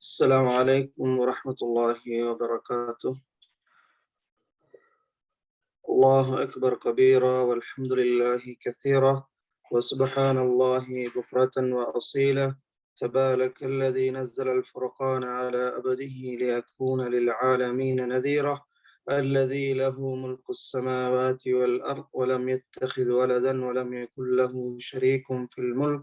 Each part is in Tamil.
السلام عليكم ورحمة الله وبركاته. الله أكبر كبيرا والحمد لله كثيرا وسبحان الله بكرة وأصيلا. تبارك الذي نزل الفرقان على أبده ليكون للعالمين نذيرا. الذي له ملك السماوات والأرض ولم يتخذ ولدا ولم يكن له شريك في الملك.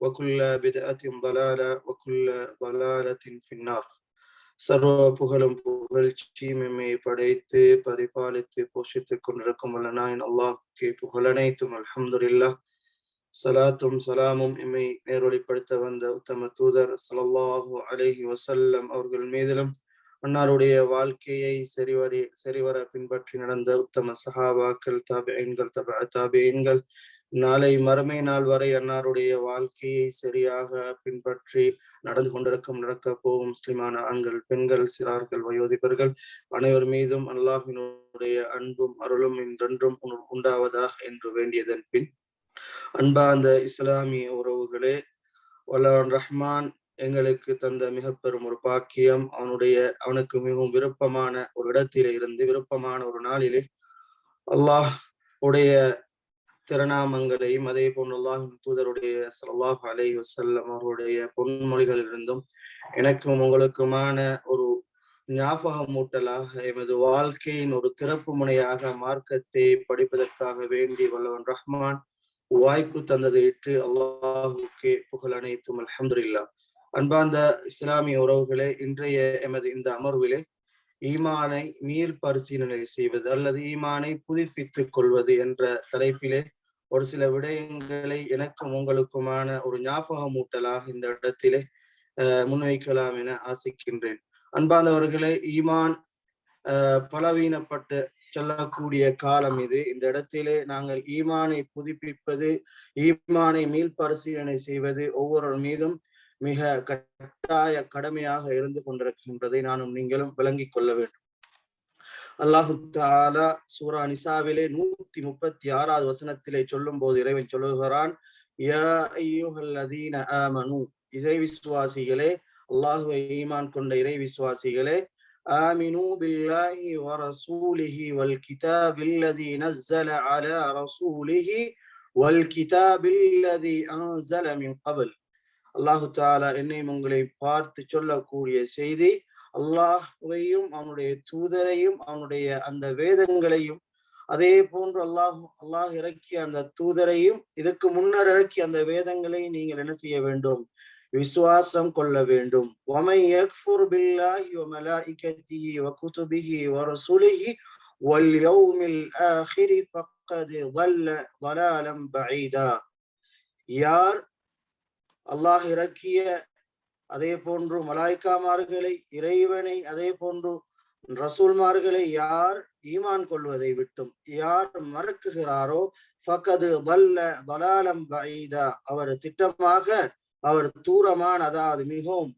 وكل بدعة ضلالة وكل ضلالة في النار சர்வ புகழும் புகழ்ச்சியும் எம்மை படைத்து பரிபாலித்து போஷித்துக் கொண்டிருக்கும் வல்ல நாயன் அல்லாஹுக்கு புகழனைத்தும் அல்ஹம்துலில்லா சலாத்தும் சலாமும் எம்மை நேரொழிப்படுத்த வந்த உத்தம தூதர் சலல்லாஹு அலைஹி வசல்லம் அவர்கள் மீதிலும் அன்னாருடைய வாழ்க்கையை சரிவரி சரிவர பின்பற்றி நடந்த உத்தம சஹாபாக்கள் தாபியன்கள் தப தாபியன்கள் நாளை மறுமை நாள் வரை அன்னாருடைய வாழ்க்கையை சரியாக பின்பற்றி நடந்து கொண்டிருக்கும் நடக்க போகும் முஸ்லிமான ஆண்கள் பெண்கள் சிறார்கள் வயோதிபர்கள் அனைவர் மீதும் அல்லாஹினுடைய அன்பும் அருளும் என்றென்றும் உண்டாவதாக என்று வேண்டியதன் பின் அன்பா அந்த இஸ்லாமிய உறவுகளே வல்லான் ரஹ்மான் எங்களுக்கு தந்த மிக பெரும் ஒரு பாக்கியம். அவனுடைய அவனுக்கு மிகவும் விருப்பமான ஒரு இடத்திலே இருந்து விருப்பமான ஒரு நாளிலே அல்லாஹ் உடைய திருநாமங்களையும் அதே போன்று அல்லாஹின் தூதருடைய சல்லாஹ் அலை வசல்லம் அவருடைய பொன்மொழிகளிலிருந்தும் எனக்கும் உங்களுக்குமான ஒரு ஞாபகமூட்டலாக எமது வாழ்க்கையின் ஒரு திறப்பு முனையாக மார்க்கத்தை படிப்பதற்காக வேண்டி வல்லவன் ரஹ்மான் வாய்ப்பு தந்ததை ஏற்று அல்லாஹுக்கே புகழ் அனைத்தும் அலமதுல்லா அன்பார்ந்த இஸ்லாமிய உறவுகளே இன்றைய எமது இந்த அமர்விலே ஈமானை மீள் பரிசீலனை செய்வது அல்லது ஈமானை புதுப்பித்துக் கொள்வது என்ற தலைப்பிலே ஒரு சில விடயங்களை எனக்கும் உங்களுக்குமான ஒரு ஞாபகமூட்டலாக இந்த இடத்திலே முன்வைக்கலாம் என ஆசிக்கின்றேன். அன்பானவர்களே ஈமான் பலவீனப்பட்டு சொல்லக்கூடிய காலம் இது. இந்த இடத்திலே நாங்கள் ஈமானை புதுப்பிப்பது ஈமானை மீள் பரிசீலனை செய்வது ஒவ்வொரு மீதும் மிக கட்டாய கடமையாக இருந்து கொண்டிருக்கின்றதை நானும் நீங்களும் விளங்கிக் கொள்ள வேண்டும். அல்லாஹு தாலா சூரா நிசாவிலே நூத்தி முப்பத்தி ஆறாவது வசனத்திலே சொல்லும் போது இறைவன் சொல்லுகிறான் இறை விசுவாசிகளே அல்லாஹுவை ஈமான் கொண்ட இறை விசுவாசிகளே ஆமினு பில்லாஹி வ ரசூலிஹி வல் கிதாபில்லதி நஸ்ஸல அலா ரசூலிஹி வல் கிதாபில்லதி அன்ஸல மின் அல்லாஹு தாலா என்னையும் உங்களை பார்த்து சொல்லக்கூடிய செய்தி அல்லாஹுவையும் அவனுடைய தூதரையும் அவனுடைய அந்த வேதங்களையும் அதே போன்று அல்லாஹ் அல்லாஹ் இறக்கிய அந்த தூதரையும் இதுக்கு முன்னர் இறக்கிய அந்த வேதங்களை நீங்கள் என்ன செய்ய வேண்டும் விசுவாசம் கொள்ள வேண்டும் وَمَنْ يَكْفُرْ بِاللَّهِ وَمَلَائِكَتِهِ وَكُتُبِهِ وَرُسُلِهِ وَالْيَوْمِ الْآخِرِ فَقَدْ ضَلَّ ضَلَالًا بَعِيدًا யார் அல்லாஹ் இறக்கிய அதே போன்று மலாய்க்காமார்களை இறைவனை அதே போன்று ரசூல்மார்களை யார் ஈமான் கொள்வதை விட்டும் யார் மறக்குகிறாரோ ஃபகது வல்ல வலாலம் வைதா அவர் திட்டமாக அவர் தூரமான அதாவது மிகவும்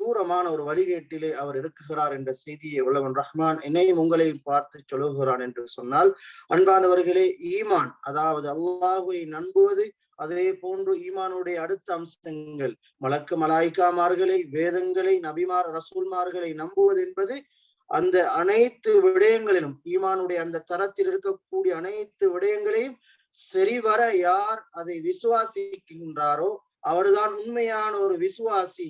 தூரமான ஒரு வழிகேட்டிலே அவர் இருக்குகிறார் என்ற செய்தியை உள்ளவன் ரஹ்மான் என்னையும் உங்களையும் பார்த்து சொல்லுகிறான் என்று சொன்னால் அன்பானவர்களே ஈமான் அதாவது அல்லாஹுவை நம்புவது அதே போன்று ஈமானுடைய அடுத்த அம்சங்கள். மலக்கு மலாய்க்காமார்களை வேதங்களை நபிமார் ரசூல்மார்களை நம்புவது என்பது அந்த அனைத்து விடயங்களிலும் ஈமானுடைய அந்த தரத்தில் இருக்கக்கூடிய அனைத்து விடயங்களையும் சரிவர யார் அதை விசுவாசிக்கின்றாரோ அவர்தான் உண்மையான ஒரு விசுவாசி.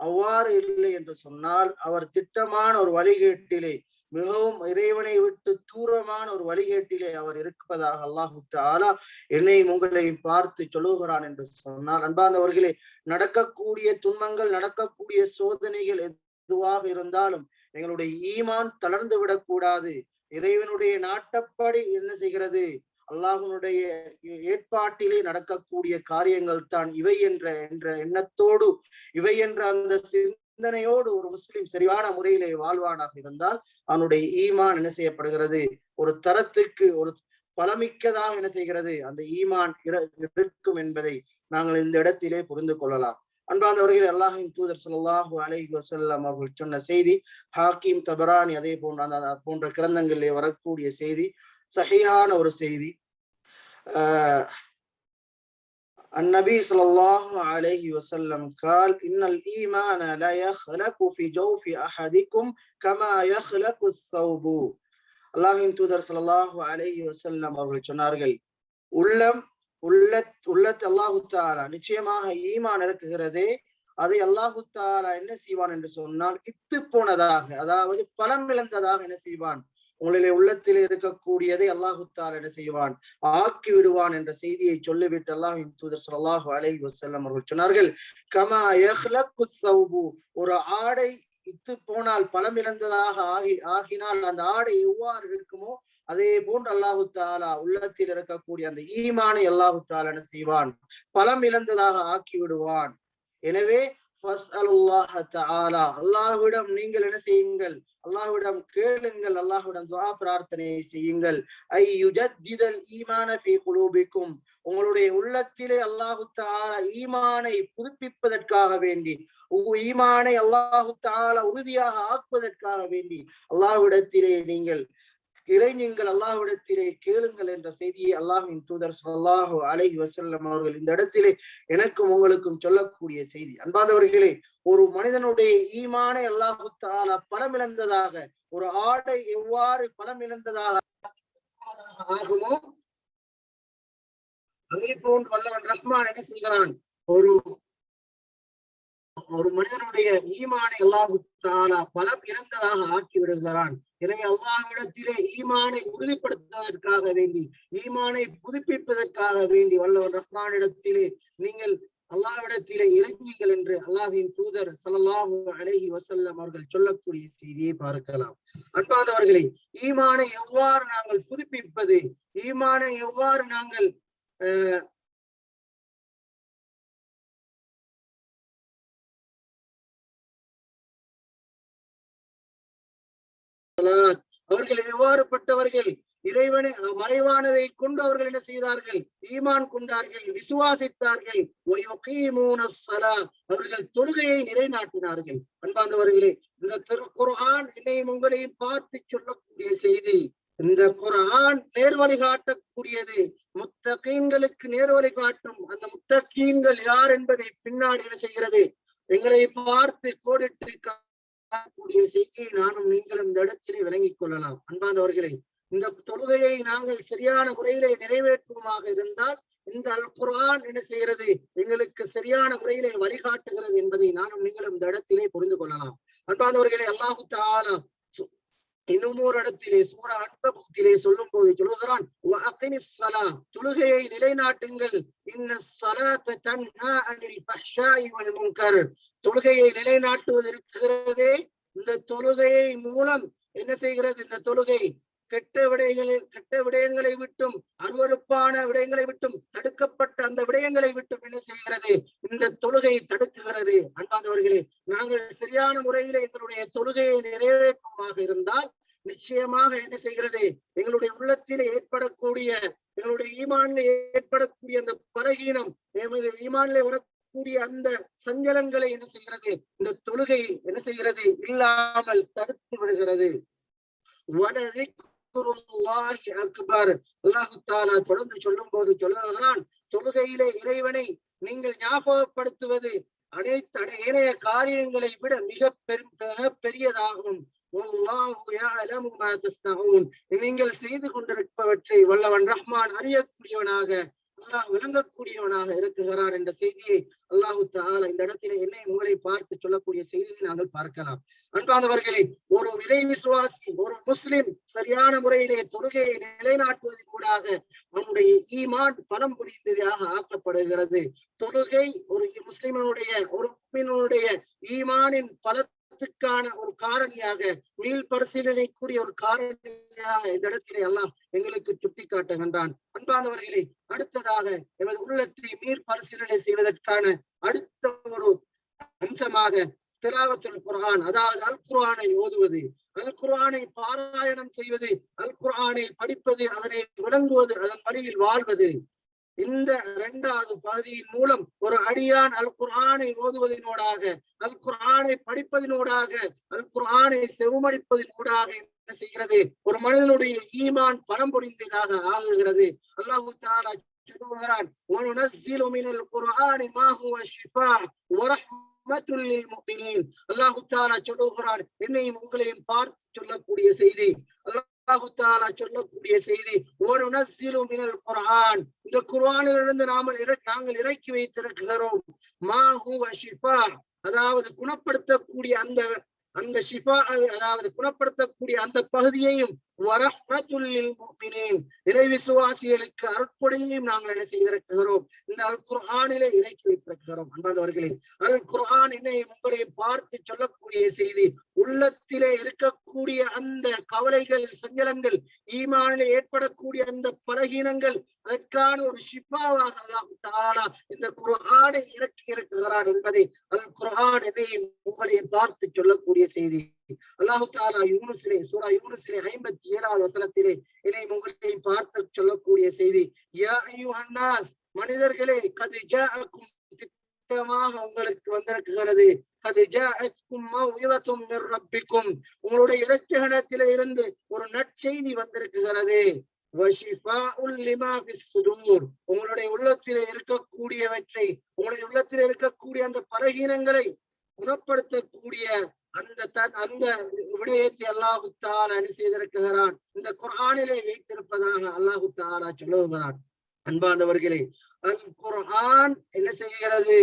அவ்வாறு இல்லை என்று சொன்னால் அவர் திட்டமான ஒரு வழிகேட்டிலே மிகவும் இறைவனை விட்டு தூரமான ஒரு வழிகேட்டிலே அவர் இருப்பதாக அல்லாஹு தாலா என்னையும் உங்களையும் பார்த்து சொல்லுகிறான் என்று சொன்னால் அன்பாந்தவர்களே நடக்கக்கூடிய துன்பங்கள் நடக்கக்கூடிய சோதனைகள் எதுவாக இருந்தாலும் எங்களுடைய ஈமான் தளர்ந்து விடக்கூடாது. இறைவனுடைய நாட்டப்படி என்ன செய்கிறது? அல்லாஹனுடைய ஏற்பாட்டிலே நடக்கக்கூடிய காரியங்கள் தான் இவை என்ற என்ற எண்ணத்தோடு இவை என்ற அந்த சிந்தனையோடு ஒரு முஸ்லிம் சரியான முறையிலே வாழ்வானாக இருந்தால் அவனுடைய ஈமான் என்ன செய்யப்படுகிறது? ஒரு தரத்துக்கு ஒரு பலமிக்கதாக என்ன செய்கிறது? அந்த ஈமான் இருக்கும் என்பதை நாங்கள் இந்த இடத்திலே புரிந்து கொள்ளலாம். அன்பாந்தவர்கள் அல்லாஹின் தூதர் சொல்லாஹு அலைஹி வசல்லம் அவர்கள் சொன்ன செய்தி ஹாக்கிம் தபரானி அதே போன்ற அந்த போன்ற கிரந்தங்களிலே வரக்கூடிய செய்தி சகையான ஒரு செய்தி. النبي صلى الله عليه وسلم قال إن الإيمان لا يخلق في جوف أحدكم كما يخلق الثوب அல்லாஹின் தூதர் சல்லாஹூ அலைஹி வசல்லம் அவர்கள் சொன்னார்கள் உள்ளம் உள்ள உள்ளத் அல்லாஹு தாலா நிச்சயமாக ஈமான் இறக்குகிறதே அதை அல்லாஹு தாலா என்ன செய்வான் என்று சொன்னால் இத்து போனதாக அதாவது பலம் இழந்ததாக என்ன செய்வான் உங்களிலே உள்ளத்தில் இருக்கக்கூடியதை அல்லாஹுத்தால் என்ன செய்வான்? ஆக்கி விடுவான் என்ற செய்தியை சொல்லிவிட்டு அல்லாஹின் தூதர் சொல்லாஹு அலை வசல்லம் அவர்கள் சொன்னார்கள் கமா ஒரு ஆடை இத்து போனால் பலம் இழந்ததாக ஆகி ஆகினால் அந்த ஆடை எவ்வாறு இருக்குமோ அதே போன்று அல்லாஹு தாலா உள்ளத்தில் இருக்கக்கூடிய அந்த ஈமானை அல்லாஹு தாலா என்ன செய்வான்? பலம் இழந்ததாக ஆக்கி விடுவான். எனவே அல்லாஹுவிடம் நீங்கள் என்ன செய்யுங்கள்? அல்லாஹுவிடம் கேளுங்கள். அல்லாஹ்விடம் துவா பிரார்த்தனை செய்யுங்கள். ஐ யுஜத்திதல் ஈமான ஃபீ குலூபிக்கும். உங்களுடைய உள்ளத்திலே அல்லாஹு தாலா ஈமானை புதுப்பிப்பதற்காக வேண்டி ஈமானை அல்லாஹு தாலா உறுதியாக ஆக்குவதற்காக வேண்டி அல்லாஹ்விடத்திலே நீங்கள் இறைஞங்கள் அல்லாஹ்விடத்திலே கேளுங்கள் என்ற செய்தியை அல்லாஹின் தூதர் சொல்லாஹு அலஹி வசல்லம் அவர்கள் இந்த இடத்திலே எனக்கும் உங்களுக்கும் சொல்லக்கூடிய செய்தி. அன்பாதவர்களே ஒரு மனிதனுடைய ஈமானை அல்லாஹு தாலா பலம் இழந்ததாக ஒரு ஆடை எவ்வாறு பலம் இழந்ததாக ஆகுமோ? அதே போன்று வல்லவன் ரஹ்மான் என்ன செய்கிறான் ஒரு ஒரு மனிதனுடைய ஈமானை அல்லாஹு தாலா பலம் இறந்ததாக ஆக்கி விடுகிறான் எனவே அல்லாஹ்விடத்திலே ஈமானை உறுதிப்படுத்துவதற்காக வேண்டி ஈமானை புதுப்பிப்பதற்காக வேண்டி வல்லவன் ரஹ்மானிடத்திலே நீங்கள் அல்லாஹ்விடத்திலே இறங்கிங்கள் என்று அல்லாஹின் தூதர் சல்லாஹு அலஹி வசல்லம் அவர்கள் சொல்லக்கூடிய செய்தியை பார்க்கலாம். அன்பானவர்களே ஈமானை எவ்வாறு நாங்கள் புதுப்பிப்பது? ஈமானை எவ்வாறு நாங்கள் அவர்கள் எவ்வாறுப்பட்டவர்கள் இறைவனை மறைவானதை கொண்டு அவர்கள் என்ன செய்தார்கள்? ஈமான் கொண்டார்கள் விசுவாசித்தார்கள். அவர்கள் தொழுகையை நிலைநாட்டினார்கள். அன்பாந்தவர்களே இந்த திருக்குர்ஆன் என்னையும் உங்களையும் பார்த்து சொல்லக்கூடிய செய்தி இந்த குரான் நேர்வழி காட்டக்கூடியது. முத்தகீன்களுக்கு நேர்வழி காட்டும் அந்த முத்தகீன்கள் யார் என்பதை பின்னாடி என்ன செய்கிறது? எங்களை பார்த்து கோடிட்டு கூடிய செய்தியை நானும் நீங்களும் இந்த இடத்திலே விளங்கிக் கொள்ளலாம். அன்பாந்தவர்களே இந்த தொழுகையை நாங்கள் சரியான முறையிலே நிறைவேற்றுவமாக இருந்தால் இந்த அல் குரான் என்ன செய்கிறது? எங்களுக்கு சரியான முறையிலே வழிகாட்டுகிறது என்பதை நானும் நீங்களும் இந்த இடத்திலே புரிந்து கொள்ளலாம். அன்பாந்தவர்களே அல்லாஹு தாலா இன்னும் ஒரு இடத்திலே சூர அன்பகத்திலே சொல்லும் போது சொல்லுகிறான் தொழுகையை நிலைநாட்டுங்கள். தொழுகையை நிலைநாட்டுவதற்கிறதே இந்த தொழுகையை மூலம் என்ன செய்கிறது? இந்த தொழுகை கெட்ட விடயங்களை கெட்ட விடயங்களை விட்டும் அருவறுப்பான விடயங்களை விட்டும் தடுக்கப்பட்ட அந்த விடயங்களை விட்டும் என்ன செய்கிறது? இந்த தொழுகை தடுக்குகிறது. அன்பாந்தவர்களே நாங்கள் சரியான முறையிலே எங்களுடைய தொழுகையை நிறைவேற்றுமாக இருந்தால் நிச்சயமாக என்ன செய்கிறது? எங்களுடைய உள்ளத்தில் ஏற்படக்கூடிய எங்களுடைய ஈமான்ல ஏற்படக்கூடிய அந்த பலகீனம் எமது ஈமான்ல வரக்கூடிய அந்த சஞ்சலங்களை என்ன செய்கிறது? இந்த தொழுகை என்ன செய்கிறது? இல்லாமல் தடுத்து விடுகிறது. அக்பர். அல்லாஹு தாலா தொடர்ந்து சொல்லும் போது சொல்லுகிறான் தொழுகையிலே இறைவனை நீங்கள் ஞாபகப்படுத்துவது அனைத்து அனை- ஏனைய காரியங்களை விட மிக பெரும் மிக பெரியதாகும். நீங்கள் செய்து கொண்டிருப்பவற்றை வல்லவன் ரஹ்மான் அறியக்கூடியவனாக அல்லாஹ் விளங்கக்கூடியவனாக இருக்குகிறார் என்ற செய்தியை அல்லாஹு தாலா இந்த இடத்திலே என்னை உங்களை பார்த்து சொல்லக்கூடிய செய்தியை நாங்கள் பார்க்கலாம். அன்பானவர்களே ஒரு விதை விசுவாசி ஒரு முஸ்லிம் சரியான முறையிலே தொழுகையை நிலைநாட்டுவதன் கூடாக அவனுடைய ஈமான் பணம் புரிந்ததாக ஆக்கப்படுகிறது. தொழுகை ஒரு முஸ்லிமனுடைய ஒரு முஸ்லிமனுடைய ஈமானின் பலத்துக்கான ஒரு காரணியாக மீள் பரிசீலனைக்குரிய ஒரு காரணியாக இந்த இடத்திலே எல்லாம் எங்களுக்கு சுட்டி காட்டுகின்றான் அன்பானவர்களே அடுத்ததாக எமது உள்ளத்தை மீள் பரிசீலனை செய்வதற்கான அடுத்த ஒரு அம்சமாக திலாவத்துல் குரான் அதாவது அல் குரானை ஓதுவது. அல் குரானை பாராயணம் செய்வது அல் குரானை படிப்பது அதனை விளங்குவது அதன் வழியில் வாழ்வது. இந்த இரண்டாவது பகுதியின் மூலம் ஒரு அடியான் அல் குரானை ஓதுவதனூடாக அல் குரானை படிப்பதனூடாக அல் குரானை செவமடிப்பதனூடாக என்ன செய்கிறது? ஒரு மனிதனுடைய ஈமான் பணம் புரிந்ததாக ஆகுகிறது. அல்லாஹு தாலா சொல்லுகிறான் அல்லாஹு தாலா சொல்லுகிறான் என்னையும் உங்களையும் பார்த்து சொல்லக்கூடிய செய்தி. அல்லாஹ் அல்லாஹுத்தாலா சொல்லக்கூடிய செய்தி ஒரு உணர்ச்சியிலும் மினல் குரான் இந்த குரானிலிருந்து நாமல் நாங்கள் இறக்கி வைத்திருக்கிறோம். மாஹு ஷிஃபா. அதாவது குணப்படுத்தக்கூடிய அந்த அந்த ஷிஃபா அதாவது குணப்படுத்தக்கூடிய அந்த பகுதியையும் இறை விசுவாசிகளுக்கு அருட்கொடையையும் நாங்கள் என்ன செய்திருக்கிறோம்? இந்த அல் குர்ஆனிலே இறக்கி வைத்திருக்கிறோம். அன்பானவர்களே அல் குர்ஆன் என்னை உங்களை பார்த்து சொல்லக்கூடிய செய்தி உள்ளத்திலே இருக்கக்கூடிய அந்த கவலைகள் சஞ்சலங்கள் ஈமானிலே ஏற்படக்கூடிய அந்த பலகீனங்கள் அதற்கான ஒரு ஷிஃபாவாக அல்லாஹாலா இந்த குர்ஆனை இறக்கி இருக்கிறார் என்பதை அல் குர்ஆன் என்னையும் உங்களை பார்த்து சொல்லக்கூடிய செய்தி. அல்லாஹு தாலா யூனுசிலே சூரா யூனுசிலே ஐம்பத்தி ஏழாவது வசனத்திலே என்னை உங்களையும் பார்த்து சொல்லக்கூடிய செய்தி மனிதர்களே கது திட்டமாக உங்களுக்கு வந்திருக்கிறது. உங்களுடைய இலட்சகணத்தில இருந்து ஒரு நற்செய்தி வந்திருக்கிறது. உங்களுடைய உள்ளத்திலே இருக்கக்கூடியவற்றை உங்களுடைய உள்ளத்திலே இருக்கக்கூடிய அந்த பலகீனங்களை குணப்படுத்தக்கூடிய அந்த தன் அந்த விடயத்தை அல்லாஹுத்தால் அணி என்ன செய்திருக்கிறான்? இந்த குரானிலே வைத்திருப்பதாக அல்லாஹுத்தாலா சொல்லுகிறான். அன்பானவர்களே அல் குரான் என்ன செய்கிறது?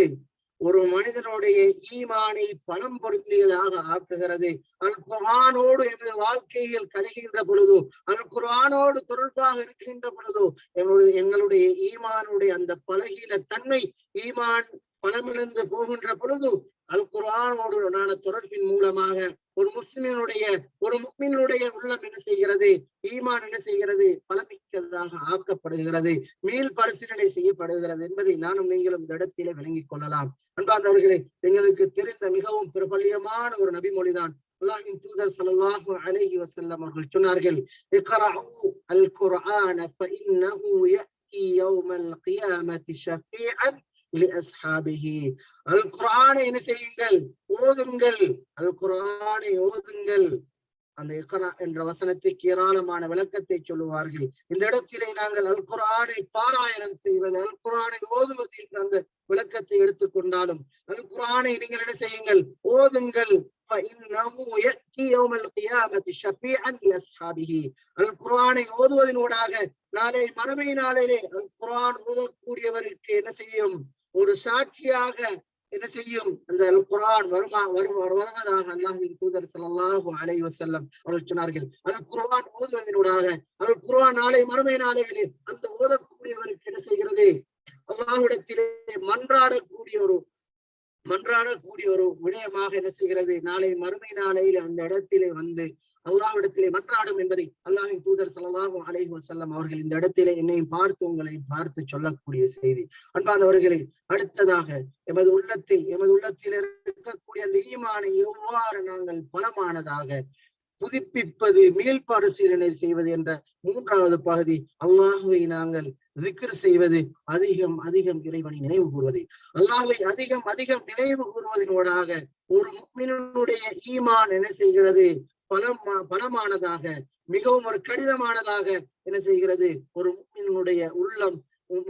ஒரு மனிதனுடைய ஈமானை பணம் பொருந்தியதாக ஆக்குகிறது. அல் குர்ஆனோடு எனது வாழ்க்கையில் கழிகின்ற பொழுதோ அல் குர்ஆனோடு தொடர்பாக இருக்கின்ற பொழுதோ எங்களுடைய எங்களுடைய ஈமானுடைய அந்த பலகீன தன்மை ஈமான் பலமிழந்து போகின்ற பொழுது அல் குரானோடு உண்டான தொடர்பின் மூலமாக ஒரு முஸ்லிமினுடைய ஒரு முக்மினுடைய உள்ளம் என்ன செய்கிறது? ஈமான் என்ன செய்கிறது? பலமிக்கதாக ஆக்கப்படுகிறது. மீள் பரிசீலனை செய்யப்படுகிறது என்பதை நானும் நீங்களும் இந்த இடத்திலே விளங்கிக் கொள்ளலாம். அன்பார்ந்தவர்களே எங்களுக்கு தெரிந்த மிகவும் பிரபல்யமான ஒரு நபிமொழிதான் அல்லாஹின் தூதர் ஸல்லல்லாஹு அலைஹி வசல்லம் அவர்கள் சொன்னார்கள் அல் குர்ஆன அல் குரானை என்ன செய்யுங்கள் ஓதுங்கள் அல் குரானை ஓதுங்கள் அந்த இக்கரா என்ற வசனத்துக்கு ஏராளமான விளக்கத்தை சொல்லுவார்கள். இந்த இடத்திலே நாங்கள் அல் குரானை பாராயணம் செய்வது அல் குரானை ஓதுவது என்ற அந்த விளக்கத்தை எடுத்துக்கொண்டாலும் அல் குரானை நீங்கள் என்ன செய்யுங்கள்? ஓதுங்கள். அல் குரானை ஓதுவதனூடாக நாளை மறுமை நாளிலே அல்குரான் ஓதக்கூடியவருக்கு என்ன செய்யும்? ஒரு சாட்சியாக என்ன செய்யும்? அந்த குரான் வருமா வரும் வருவதாக அல்லாஹ்வின் தூதர் சல்லாஹு அலை வசல்லம் அவர்கள் சொன்னார்கள். அது குர்வான் ஓதுவதனூடாக அது குர்வான் நாளை மறுமை நாளைகளில் அந்த ஓதக்கூடியவருக்கு என்ன செய்கிறது? அல்லாஹுடத்திலே மன்றாடக்கூடிய ஒரு மன்றாடக்கூடிய ஒரு விடயமாக என்ன செய்கிறது? நாளை மறுமை நாளையில் அந்த இடத்திலே வந்து அல்லாவிடத்திலே மன்றாடும் என்பதை அல்லாவின் தூதர் ஸல்லல்லாஹு அலைஹி வசல்லம் அவர்கள் இந்த இடத்திலே என்னையும் பார்த்து உங்களையும் பார்த்து சொல்லக்கூடிய செய்தி. அன்பானவர்களே அடுத்ததாக எமது உள்ளத்தை எமது உள்ளத்தில் இருக்கக்கூடிய அந்த ஈமானை எவ்வாறு நாங்கள் பலமானதாக புதுப்பிப்பது மீள் பரிசீலனை செய்வது என்ற மூன்றாவது பகுதி அல்லாஹுவை நாங்கள் zikr செய்வது அதிகம் அதிகம் இறைவனை நினைவு கூறுவது. அல்லாஹுவை அதிகம் அதிகம் நினைவு கூறுவதனோடாக ஒரு முக்மினுடைய ஈமான் என்ன செய்கிறது? பலம் பலமானதாக மிகவும் ஒரு கடினமானதாக என்ன செய்கிறது? ஒரு முக்மினுடைய உள்ளம்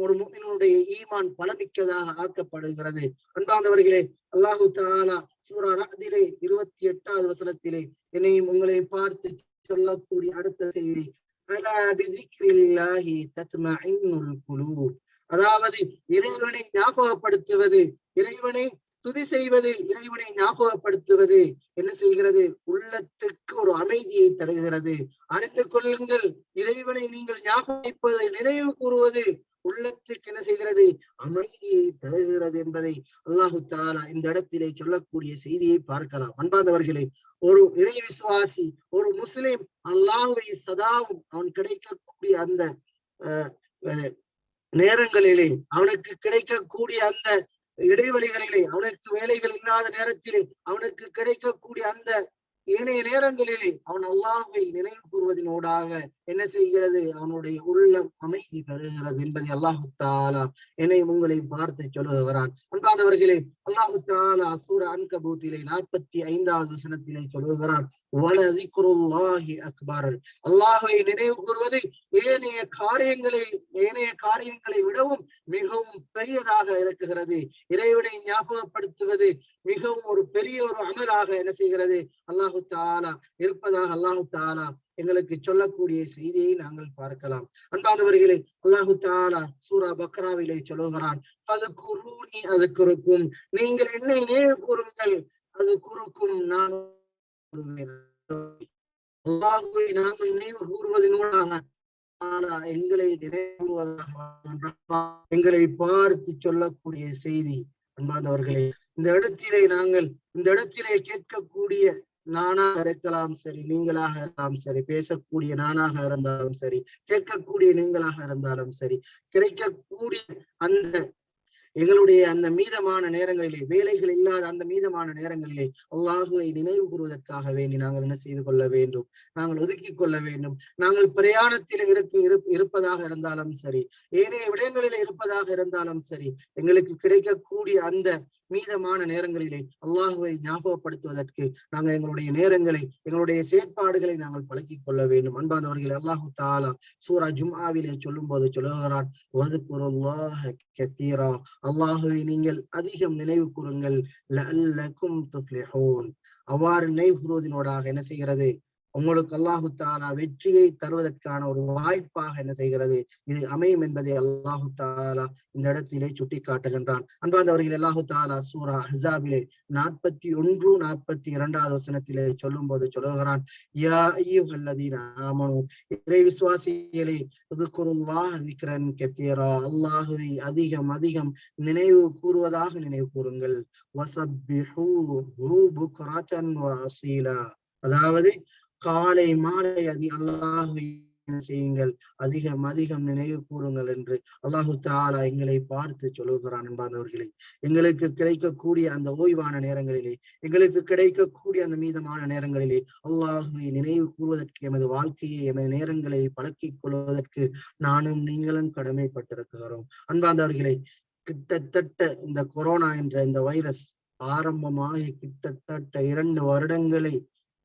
ஒரு முக்மினுடைய ஈமான் பலமிக்கதாக ஆக்கப்படுகிறது. அன்பாந்தவர்களே அல்லாஹு தாலா சூரா ரஹ்திலே இருபத்தி எட்டாவது வசனத்திலே என்னையும் உங்களையும் பார்த்து சொல்லக்கூடிய அடுத்த செய்தி அதாவது இறைவனை ஞாபகப்படுத்துவது இறைவனை துதி செய்வது இறைவனை ஞாபகப்படுத்துவது என்ன செய்கிறது? உள்ளத்துக்கு ஒரு அமைதியை தருகிறது. அறிந்து கொள்ளுங்கள் இறைவனை நீங்கள் ஞாபகிப்பதை நினைவு கூறுவது உள்ளத்துக்கு என்ன செய்கிறது? அமைதியை தருகிறது என்பதை அல்லாஹு தாலா இந்த இடத்திலே சொல்லக்கூடிய செய்தியை பார்க்கலாம். அன்பாதவர்களே ஒரு இறை விசுவாசி ஒரு முஸ்லிம் அல்லாஹுவை சதாவும் அவன் கிடைக்கக்கூடிய அந்த நேரங்களிலே அவனுக்கு கிடைக்கக்கூடிய அந்த இடைவெளிகளிலே அவனுக்கு வேலைகள் இல்லாத நேரத்திலே அவனுக்கு கிடைக்கக்கூடிய அந்த ஏனைய நேரங்களிலே அவன் அல்லாஹை நினைவு கூறுவதனோடாக என்ன செய்கிறது? அவனுடைய உள்ளம் அமைதி பெறுகிறது என்பதை அல்லாஹு தாலா என்னை உங்களை பார்த்து சொல்லுகிறான். அன்பாதவர்களே அல்லாஹு தாலா சூர அன்கபூத்திலே நாற்பத்தி ஐந்தாவது வசனத்திலே சொல்லுகிறான் வலதிக்குருல்லாஹி அக்பர். அல்லாஹை நினைவு கூறுவது ஏனைய காரியங்களை ஏனைய காரியங்களை விடவும் மிகவும் பெரியதாக இருக்குகிறது இறைவனை ஞாபகப்படுத்துவது மிகவும் ஒரு பெரிய ஒரு அமலாக என்ன செய்கிறது? அல்லாஹு தாலா இருப்பதாக அல்லாஹு தாலா எங்களுக்கு சொல்லக்கூடிய செய்தியை நாங்கள் பார்க்கலாம். அன்பானவர்களே அல்லாஹு தாலா சூரா பக்ராவிலே சொல்லுகிறான் அது குருணி அது குறுக்கும் நீங்கள் என்னை நினைவு கூறுங்கள் அது குறுக்கும் நான் அல்லாஹுவை நாங்கள் நினைவு கூறுவதனூடாக ஆனா எங்களை நினைவுவதாக எங்களை பார்த்து சொல்லக்கூடிய செய்தி. அன்பானவர்களே இந்த இடத்திலே நாங்கள் இந்த இடத்திலே கேட்கக்கூடிய நானாக இருக்கலாம் சரி நீங்களாக இருந்தாலும் சரி பேசக்கூடிய நானாக இருந்தாலும் சரி கேட்கக்கூடிய நீங்களாக இருந்தாலும் சரி கிடைக்கக்கூடிய அந்த எங்களுடைய அந்த மீதமான நேரங்களிலே வேலைகள் இல்லாத அந்த மீதமான நேரங்களிலே அல்லாஹுவை நினைவு கூறுவதற்காக வேண்டி நாங்கள் என்ன செய்து கொள்ள வேண்டும்? நாங்கள் ஒதுக்கி கொள்ள வேண்டும். நாங்கள் பிரயாணத்தில் இருக்க இருப்பதாக இருந்தாலும் சரி ஏனைய விடயங்களில் இருப்பதாக இருந்தாலும் சரி எங்களுக்கு கிடைக்கக்கூடிய அந்த மீதமான நேரங்களிலே அல்லாஹுவை ஞாபகப்படுத்துவதற்கு நாங்கள் எங்களுடைய நேரங்களை எங்களுடைய செயற்பாடுகளை நாங்கள் பழக்கிக் கொள்ள வேண்டும். அன்பானவர்கள் அல்லாஹு தாலா சூரா ஜும்ஆவிலே சொல்லும் போது சொல்லுகிறான் அல்லாஹுவை நீங்கள் அதிகம் நினைவு கூறுங்கள் அவ்வாறு நினைவு கூறுவதனோடாக என்ன செய்கிறது? உங்களுக்கு அல்லாஹு தாலா வெற்றியை தருவதற்கான ஒரு வாய்ப்பாக என்ன செய்கிறது? இது அமையும் என்பதை அல்லாஹு தாலா இந்த இடத்திலே சுட்டி காட்டுகின்றான் அன்பாந்தவர்கள் அல்லாஹு தாலா சூரா ஹிசாபிலே நாற்பத்தி ஒன்று நாற்பத்தி இரண்டாவது வசனத்திலே சொல்லும் போது சொல்லுகிறான் யா ஐயுகல்லதீன ஆமனு இறை விசுவாசிகளே விக்ரன் கசீரா அல்லாஹுவை அதிகம் அதிகம் நினைவு கூறுவதாக நினைவு கூறுங்கள். வசபிஹூ அதாவது காலை மாலை அதி அல்லாஹை செய்யுங்கள். அதிகம் அதிகம் நினைவு கூறுங்கள் என்று அல்லாஹு தாலா எங்களை பார்த்து சொல்லுகிறான் என்பாதவர்களே எங்களுக்கு கிடைக்கக்கூடிய அந்த ஓய்வான நேரங்களிலே எங்களுக்கு கிடைக்கக்கூடிய அந்த மீதமான நேரங்களிலே அல்லாஹுவை நினைவு கூறுவதற்கு எமது வாழ்க்கையை எமது நேரங்களை பழக்கிக் கொள்வதற்கு நானும் நீங்களும் கடமைப்பட்டிருக்கிறோம். அன்பாந்தவர்களை கிட்டத்தட்ட இந்த கொரோனா என்ற இந்த வைரஸ் ஆரம்பமாகி கிட்டத்தட்ட இரண்டு வருடங்களை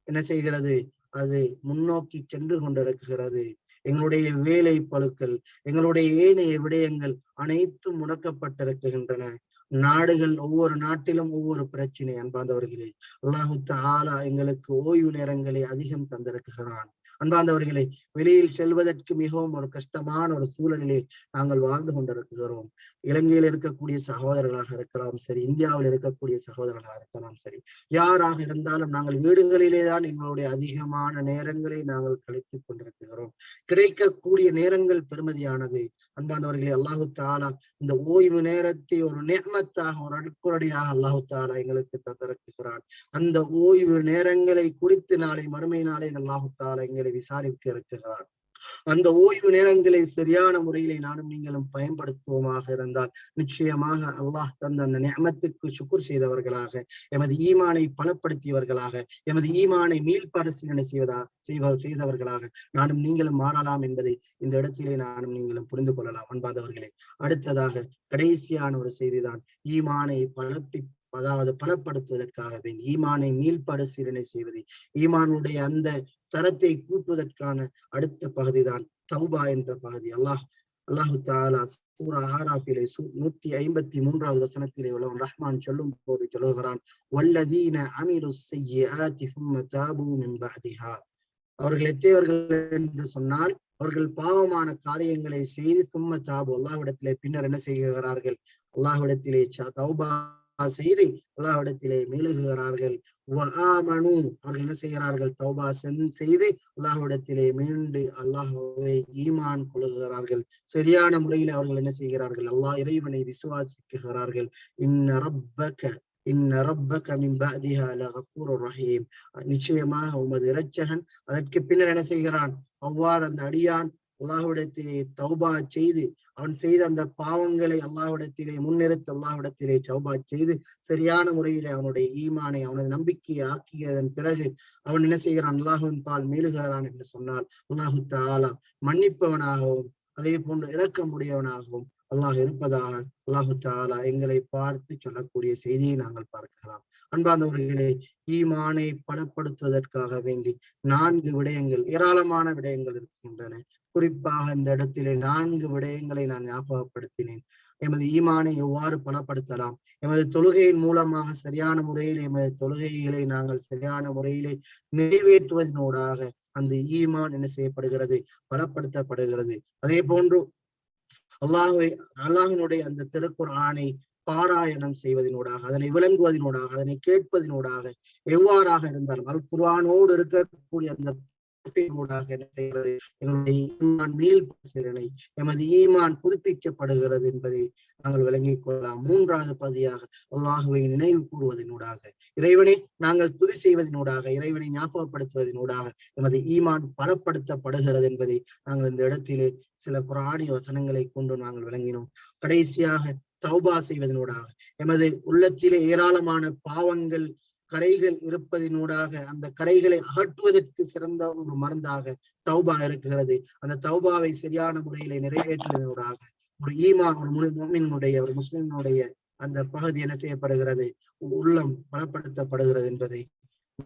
என்ன செய்கிறது? அது முன்னோக்கி சென்று கொண்டிருக்கிறது. எங்களுடைய வேலை பழுக்கள் எங்களுடைய ஏனைய விடயங்கள் அனைத்தும் முடக்கப்பட்டிருக்கின்றன. நாடுகள் ஒவ்வொரு நாட்டிலும் ஒவ்வொரு பிரச்சனை அன்பாந்தவர்களே அல்லாஹு தாலா எங்களுக்கு ஓய்வு நேரங்களை அதிகம் தந்திருக்கிறான். அன்பார்ந்தவர்களை வெளியில் செல்வதற்கு மிகவும் ஒரு கஷ்டமான ஒரு சூழலிலே நாங்கள் வாழ்ந்து கொண்டிருக்கிறோம். இலங்கையில் இருக்கக்கூடிய சகோதரர்களாக இருக்கலாம் சரி இந்தியாவில் இருக்கக்கூடிய சகோதரர்களாக இருக்கலாம் சரி யாராக இருந்தாலும் நாங்கள் வீடுகளிலே தான் எங்களுடைய அதிகமான நேரங்களை நாங்கள் கழித்துக் கொண்டிருக்கிறோம். கிடைக்கக்கூடிய நேரங்கள் பெருமதியானது. அன்பாந்தவர்களே அல்லாஹு தாலா இந்த ஓய்வு நேரத்தை ஒரு நேமத்தாக ஒரு அடுக்குறடியாக அல்லாஹு தாலா எங்களுக்கு தந்திருக்கிறான். அந்த ஓய்வு நேரங்களை குறித்து நாளை மறுமை நாளை அல்லாஹு தாலா எங்களை விசாரிக்க இருக்கிறான் அந்த ஓய்வு நேரங்களை சரியான முறையிலே நானும் நீங்களும் பயன்படுத்துவோமாக இருந்தால் நிச்சயமாக அல்லாஹ் தந்த அந்த நியமத்துக்கு சுக்குர் செய்தவர்களாக எமது ஈமானை பலப்படுத்தியவர்களாக எமது ஈமானை மீள் பரிசீலனை செய்வதா செய்வ செய்தவர்களாக நானும் நீங்களும் மாறலாம் என்பதை இந்த இடத்திலே நானும் நீங்களும் புரிந்து கொள்ளலாம். அன்பாதவர்களே அடுத்ததாக கடைசியான ஒரு செய்திதான் ஈமானை பலப்பி அதாவது பலப்படுத்துவதற்காக வேண்டி ஈமானை மீள்பரிசீலனை செய்வது. ஈமானுடைய அந்த தரத்தை கூட்டுவதற்கான அடுத்த பகுதிதான் தௌபா என்ற பகுதி. அல்லாஹ் அல்லாஹு தாலா சூரா ஆராஃபிலே நூத்தி ஐம்பத்தி மூன்றாவது வசனத்திலே உள்ள ரஹ்மான் சொல்லும் போது சொல்லுகிறான் வல்லதீன அமிரு செய்யாதி சும்ம தாபு மின் அவர்கள் எத்தேவர்கள் என்று சொன்னால் அவர்கள் பாவமான காரியங்களை செய்து சும்ம தாபு அல்லாஹ்விடத்திலே பின்னர் என்ன செய்கிறார்கள்? அல்லாஹ்விடத்திலே தௌபா செய்து அல்லாஹ்விடத்திலே மீளுகிறார்கள் அவர்கள் என்ன செய்கிறார்கள்? தௌபா செய்து அல்லாஹ்விடத்திலே மீண்டு அல்லாஹுவை ஈமான் கொள்ளுகிறார்கள். சரியான முறையில் அவர்கள் என்ன செய்கிறார்கள்? அல்லாஹ் இறைவனை விசுவாசிக்குகிறார்கள். இன்ன ரப்பக இன்ன ரப்பக மின் பஅதிஹா லகஃபூருர் ரஹீம். நிச்சயமாக உமது இரட்சகன் அதற்கு பின்னர் என்ன செய்கிறான்? அவ்வாறு அந்த அடியான் அல்லாஹுடத்திலே தௌபா செய்து அவன் செய்த அந்த பாவங்களை அல்லாஹுடத்திலே முன்னிறுத்து அல்லாஹுடத்திலே சௌபா செய்து சரியான முறையில அவனுடைய ஈமானை அவனது நம்பிக்கையை ஆக்கியதன் பிறகு அவன் என்ன செய்கிறான்? அல்லாஹுவின் பால் மேலுகிறான் என்று சொன்னால் அல்லாஹு தாலா மன்னிப்பவனாகவும் அதே போன்று இறக்கமுடையவனாகவும் அல்லாஹ் இருப்பதாக அல்லாஹு தாலா எங்களை பார்த்து சொல்லக்கூடிய செய்தியை நாங்கள் பார்க்கலாம். அன்பார்ந்தவர்களே ஈமானை பலப்படுத்துவதற்காக வேண்டி நான்கு விடயங்கள் ஏராளமான விடயங்கள் இருக்கின்றன. குறிப்பாக இந்த இடத்திலே நான்கு விடயங்களை நான் ஞாபகப்படுத்தினேன். எமது ஈமானை எவ்வாறு பலப்படுத்தலாம் எமது தொழுகையின் மூலமாக சரியான முறையில் எமது தொழுகைகளை நாங்கள் சரியான முறையிலே நிறைவேற்றுவதனூடாக அந்த ஈமான் என்ன செய்யப்படுகிறது? பலப்படுத்தப்படுகிறது. அதே போன்று அல்லாஹுவை அல்லாஹினுடைய அந்த திருக்குர் ஆணை பாராயணம் செய்வதனூடாக அதனை விளங்குவதனூடாக அதனை கேட்பதனூடாக எவ்வாறாக இருந்தாலும் அல் குர்ஆனோடு இருக்கக்கூடிய அந்த என்ன செய்கிறது ஈமான் பரிசீலனை எமது ஈமான் புதுப்பிக்கப்படுகிறது என்பதை நாங்கள் விளங்கிக் கொள்ளலாம். மூன்றாவது பகுதியாக அல்லாஹுவை நினைவு கூறுவதனூடாக. இறைவனை நாங்கள் துதி செய்வதனூடாக இறைவனை ஞாபகப்படுத்துவதனூடாக எமது ஈமான் பலப்படுத்தப்படுகிறது என்பதை நாங்கள் இந்த இடத்திலே சில குராடி வசனங்களை கொண்டு நாங்கள் விளங்கினோம். கடைசியாக தௌபா செய்வதனூடாக. எமது உள்ளத்திலே ஏராளமான பாவங்கள் கரைகள் இருப்பதினூடாக அந்த கரைகளை அகற்றுவதற்கு சிறந்த ஒரு மருந்தாக தௌபா இருக்கிறது. அந்த தௌபாவை சரியான முறையில நிறைவேற்றுவதனூடாக ஒரு ஈமா ஒரு முமினுடைய ஒரு முஸ்லிமினுடைய அந்த பகுதி என்ன செய்யப்படுகிறது? உள்ளம் பலப்படுத்தப்படுகிறது என்பதை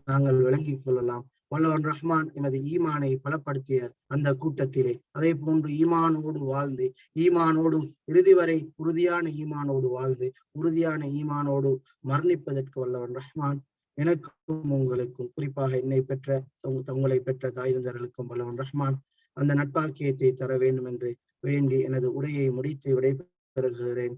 நாங்கள் விளங்கிக் கொள்ளலாம். வல்லவன் ரஹ்மான் எமது ஈமானை பலப்படுத்திய அந்த கூட்டத்திலே அதே போன்று ஈமானோடு வாழ்ந்து ஈமானோடு இறுதி வரை உறுதியான ஈமானோடு வாழ்ந்து உறுதியான ஈமானோடு மரணிப்பதற்கு வல்லவன் ரஹ்மான் எனக்கும் உங்களுக்கும் குறிப்பாக என்னை பெற்ற உங்களை பெற்ற தாய்ந்தர்களுக்கும் பலவன் வல்லவன் ரஹ்மான் அந்த நட்பாக்கியத்தை தர வேண்டும் என்று வேண்டி எனது உரையை முடித்து விடைபெறுகிறேன்.